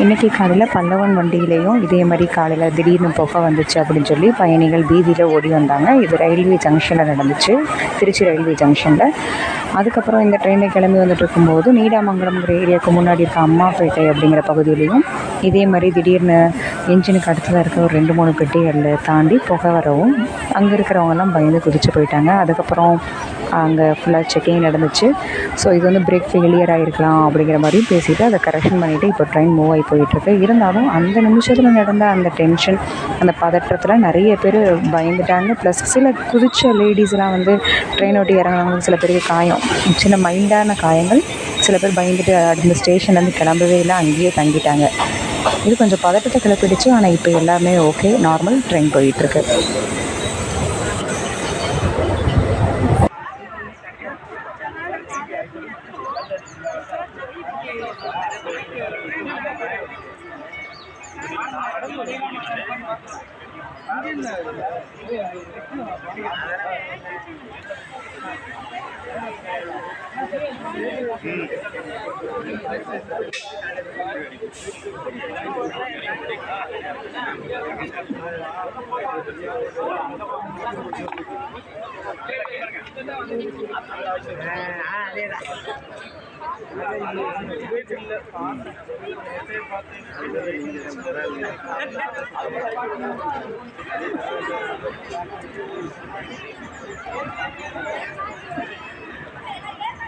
இன்றைக்கி காலையில் பல்லவன் வண்டியிலையும் இதே மாதிரி காலையில் திடீர்னு புகை வந்துச்சு அப்படின்னு சொல்லி பயணிகள் வீதியில் ஓடி வந்தாங்க. இது ரயில்வே ஜங்ஷனில் நடந்துச்சு. திருச்சி ரயில்வே ஜங்ஷனில் அதுக்கப்புறம் இந்த ட்ரெயினில் கிளம்பி வந்துட்டு இருக்கும்போது நீடாமங்கலம்ங்கிற ஏரியாவுக்கு முன்னாடி இருக்க அம்மாப்பேட்டை அப்படிங்கிற பகுதியிலையும் இதே மாதிரி திடீர்னு இன்ஜினுக்கு அடுத்ததாக இருக்க ஒரு ரெண்டு மூணு பெட்டிகளில் தாண்டி புகை வரவும் அங்கே இருக்கிறவங்கெல்லாம் பயந்து குதிச்சு போயிட்டாங்க. அதுக்கப்புறம் அங்கே ஃபுல்லாக செக்கிங் நடந்துச்சு. ஸோ இது வந்து பிரேக் ஃபெயிலியர் ஆகிருக்கலாம் அப்படிங்கிற மாதிரியும் பேசிவிட்டு அதை கரெக்ஷன் பண்ணிவிட்டு இப்போ ட்ரெயின் மூவ் ஆகி போயிட்டுருக்கு. இருந்தாலும் அந்த நிமிஷத்தில் நடந்த அந்த டென்ஷன் அந்த பதற்றத்தில் நிறைய பேர் பயந்துட்டாங்க. ப்ளஸ் சில குதிச்ச லேடிஸ்லாம் வந்து ட்ரெயின் ஓட்டி இறங்குனவங்க சில பேருக்கு காயம். சின்ன மைல்டான காயங்கள் சில பேர் பயந்துட்டு அந்த ஸ்டேஷன்லேருந்து கிளம்பவே இல்லை அங்கேயே தங்கிட்டாங்க. இது கொஞ்சம் பதட்டத்தை கிளப்பிடுச்சு ஆனால் இப்போ எல்லாமே ஓகே நார்மல் ட்ரெயின் போயிட்டுருக்கு. Thank அதேதான்